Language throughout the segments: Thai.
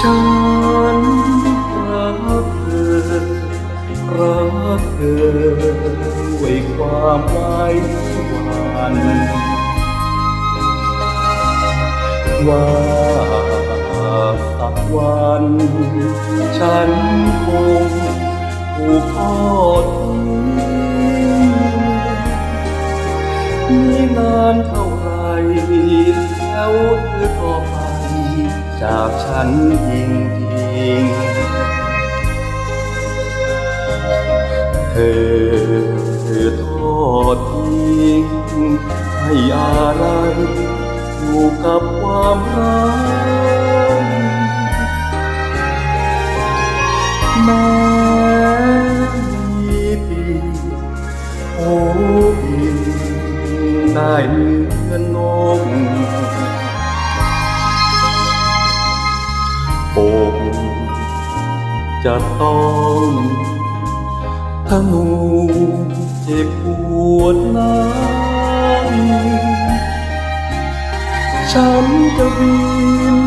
ฉันรักเธอรักเธอด้วยความไว้วันว่าสักวัน ฉันคงผูกคอทิ้งนี่นานเท่า จากฉันจริงจริงเธอเธอทอดทิ้งให้อะไรอยู่กับความรักแม้มีปีโอ้ปีได้เหมือนนก กจะต้องทะนูเจ็บปวดนั้นฉันจะบิน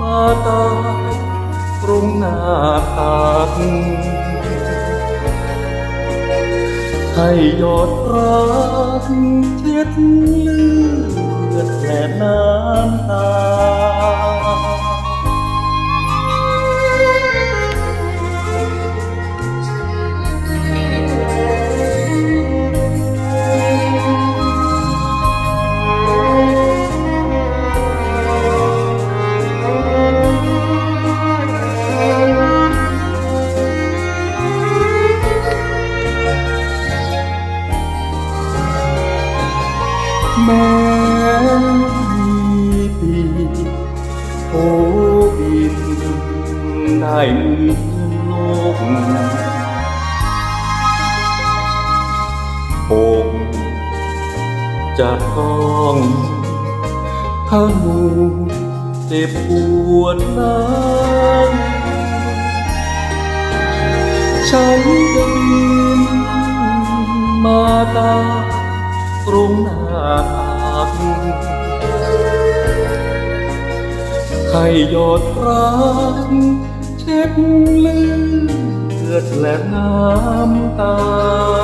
มาตายตรงหน้าตักให้ยอดรักเช็ดเลือดและน้ำตา ม้มีปีโอ้บินได้เหมือนนกอกจะต้องทะนูเจ็บปวดนั้นฉันจะบินมาตายตรงหน้า ให้ยอดรักเช็ดเลือดและน้ำตา